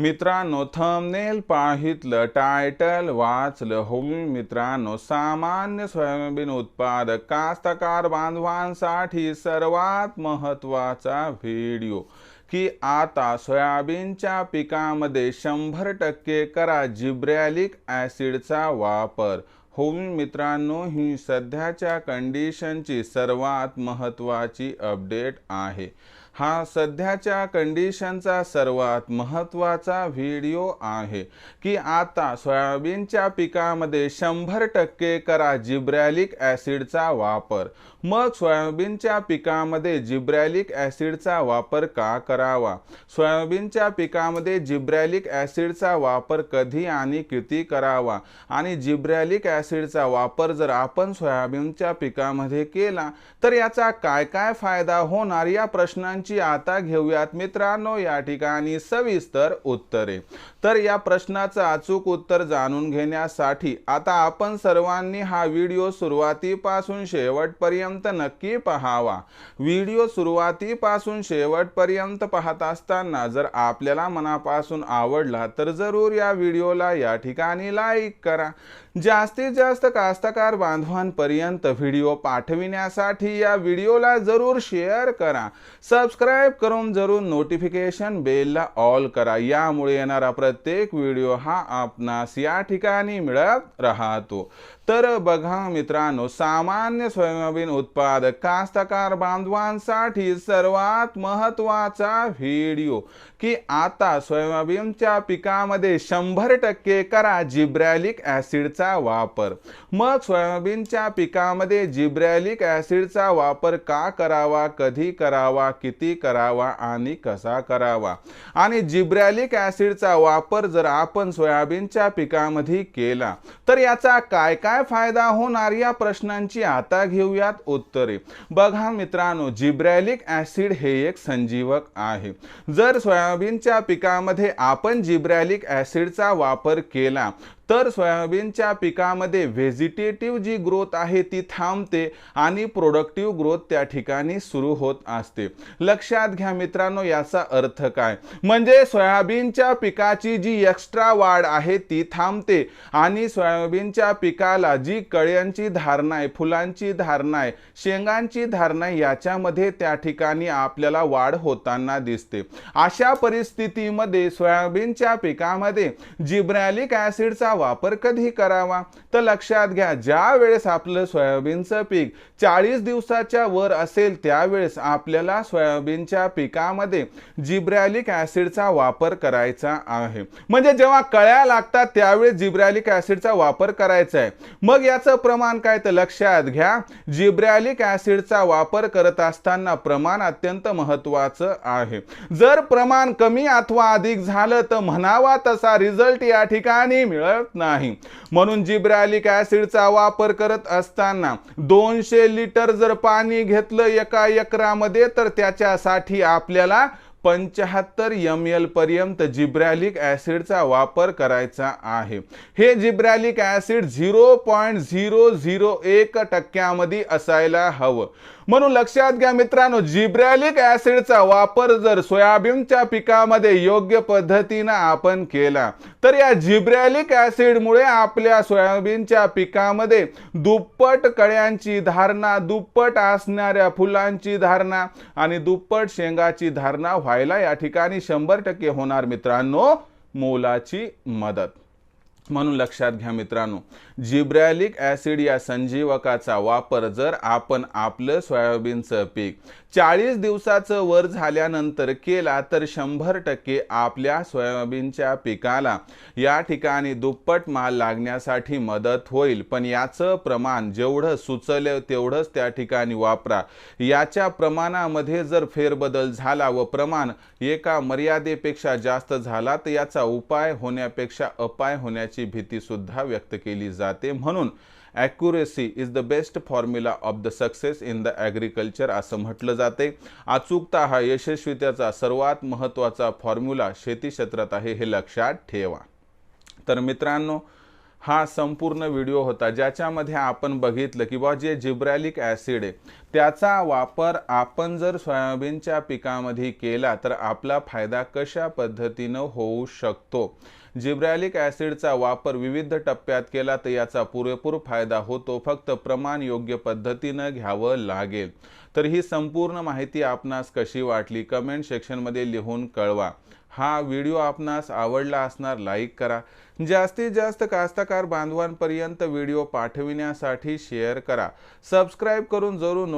मित्रांनो thumbnail पाहितलं title वाचलं होईल मित्रांनो सामान्य सोयाबीन उत्पादक कास्तकार बांधवांसाठी सर्वात महत्त्वाचा व्हिडिओ की आता सोयाबीनच्या पिकामध्ये शंभर टक्के करा जिब्रॅलिक ॲसिडचा वापर. होऊन मित्रांनो ही सध्याच्या कंडिशनची सर्वात महत्त्वाची अपडेट आहे. हा सध्याच्या कंडिशनचा सर्वात महत्त्वाचा व्हिडिओ आहे की आता सोयाबीनच्या पिकामध्ये शंभर टक्के करा जिब्रॅलिक ॲसिडचा वापर. मग सोयाबीनच्या पिकामध्ये जिब्रॅलिक ॲसिडचा वापर का करावा? सोयाबीनच्या पिकामध्ये जिब्रॅलिक ॲसिडचा वापर कधी आणि किती करावा? आणि जिब्रॅलिक ॲसिडचा वापर जर आपण सोयाबीनच्या पिकामध्ये केला तर याचा काय काय फायदा होणार या प्रश्नांची आता घेऊयात मित्रांनो. या ठिकाणी सविस्तर उत्तरे. तर या प्रश्नाचं अचूक उत्तर जाणून घेण्यासाठी आता आपण सर्वांनी हा व्हिडिओ सुरुवातीपासून शेवटपर्यंत नक्की पहावा. व्हिडिओ सुरुवातीपासून शेवटपर्यंत पाहत असताना जर आपल्याला मनापासून आवडला तर जरूर या व्हिडिओला या ठिकाणी लाईक करा. जास्तीत जास्त कास्तकार बांधवांपर्यंत व्हिडिओ पाठविण्यासाठी या व्हिडिओला जरूर शेअर करा. सबस्क्राईब करून जरूर नोटिफिकेशन बेलला ऑल करा. यामुळे येणारा प्रत्येक व्हिडिओ हा आपणास या ठिकाणी मिळत राहतो. तर बघा मित्रांनो सामान्य सोयाबीन उत्पादक कास्तकार बांधवांसाठी सर्वात महत्त्वाचा व्हिडिओ की आता सोयाबीनच्या पिकामध्ये शंभर टक्के करा जिब्रॅलिक ॲसिडचा वापर. मग सोयाबीनच्या पिकामध्ये जिब्रॅलिक ॲसिडचा वापर का करावा कधी करावा किती करावा आणि कसा करावा? आणि जिब्रॅलिक ॲसिडचा वापर जर आपण सोयाबीनच्या पिकामध्ये केला तर याचा काय काय फायदा होणार या प्रश्नांची आता घेऊयात उत्तरे. बघा मित्रांनो जिब्रॅलिक ॲसिड हे एक संजीवक आहे. जर सोयाबीनच्या पिकामध्ये आपण जिब्रॅलिक ॲसिडचा वापर केला तर सोयाबीनच्या पिकामध्ये व्हेजिटेटिव्ह जी ग्रोथ आहे ती थांबते आणि प्रोडक्टिव्ह ग्रोथ त्या ठिकाणी सुरू होत असते. लक्षात घ्या मित्रांनो याचा अर्थ काय? म्हणजे सोयाबीनच्या पिकाची जी एक्स्ट्रा वाढ आहे ती थांबते आणि सोयाबीनच्या पिकाला जी कळ्यांची धारणा आहे फुलांची धारणा आहे शेंगांची धारणा आहे याच्यामध्ये त्या ठिकाणी आपल्याला वाढ होताना दिसते. अशा परिस्थितीमध्ये सोयाबीनच्या पिकामध्ये जिब्रॅलिक ऍसिडचा वापर कधी करावा. तर लक्षात घ्या ज्या वेळेस आपलं सोयाबीनचं पीक चाळीस दिवसाच्या वर असेल त्यावेळेस आपल्याला सोयाबीनच्या पिकामध्ये जिब्रॅलिक ॲसिडचा वापर करायचा आहे. म्हणजे जेव्हा कळ्या लागतात त्यावेळेस जिब्रॅलिक ॲसिडचा वापर करायचा आहे. मग याचं प्रमाण काय? तर लक्षात घ्या जिब्रॅलिक ॲसिडचा वापर करत असताना प्रमाण अत्यंत महत्वाचं आहे. जर प्रमाण कमी अथवा अधिक झालं तर म्हणावा तसा रिझल्ट या ठिकाणी मिळत नाही. म्हणून जिब्रॅलिक ऍसिडचा वापर करत असताना दोनशे लिटर जर पाणी घेतलं एका एकरामध्ये तर त्याच्यासाठी आपल्याला पंच्याहत्तर एम एल पर्यंत जिब्रॅलिक ॲसिडचा वापर करायचा आहे. हे gibberellic acid zero point zero zero एक टक्क्यामध्ये असायला हवं. म्हणून लक्षात घ्या मित्रांनो जिब्रॅलिक ऍसिडचा वापर जर सोयाबीनच्या पिकामध्ये योग्य पद्धतीनं आपण केला तर या जिब्रॅलिक ऍसिडमुळे आपल्या सोयाबीनच्या पिकामध्ये दुप्पट कळ्यांची धारणा दुप्पट असणाऱ्या फुलांची धारणा आणि दुप्पट शेंगाची धारणा व्हायला या ठिकाणी शंभर टक्के होणार मित्रांनो मोलाची मदत. म्हणून लक्षात घ्या मित्रांनो जिब्रॅलिक ॲसिड या संजीवकाचा वापर जर आपण आपलं सोयाबीनचं पीक चाळीस दिवसाचं वर झाल्यानंतर केला तर शंभर टक्के आपल्या सोयाबीनच्या पिकाला या ठिकाणी दुप्पट माल लागण्यासाठी मदत होईल. पण याचं प्रमाण जेवढं सुचलं तेवढंच त्या ठिकाणी वापरा. याच्या प्रमाणामध्ये जर फेरबदल झाला व प्रमाण एका मर्यादेपेक्षा जास्त झाला तर याचा उपाय होण्यापेक्षा अपाय होण्याची होण्याची भीतीसुद्धा व्यक्त केली जाते. म्हणून accuracy is the best formula of the success in the agriculture असं म्हटलं जाते. अचूकता हा यशस्वीतेचा सर्वात महत्त्वाचा फॉर्म्युला शेती क्षेत्रात आहे हे लक्षात ठेवा. तर मित्रांनो हा संपूर्ण व्हिडिओ होता ज्याच्यामध्ये आपण बघितलं की बा जे जिब्रॅलिक ॲसिड आहे त्याचा वापर आपण जर सोयाबीनच्या पिकामध्ये केला तर आपला फायदा कशा पद्धतीनं होऊ शकतो? जिब्रॅलिक ॲसिडचा वापर विविध टप्प्यात केला तर याचा पुरेपूर फायदा होतो. फक्त प्रमाण योग्य पद्धतीनं घ्यावं लागेल. तर ही संपूर्ण माहिती आपणास कशी वाटली कमेंट सेक्शनमध्ये लिहून कळवा. हा व्हिडिओ आपणास आवडला असणार लाईक करा. जास्तीत जास्त कास्तकार बांधवांपर्यंत व्हिडिओ पाठविण्यासाठी शेअर करा. सबस्क्राईब करून जरूर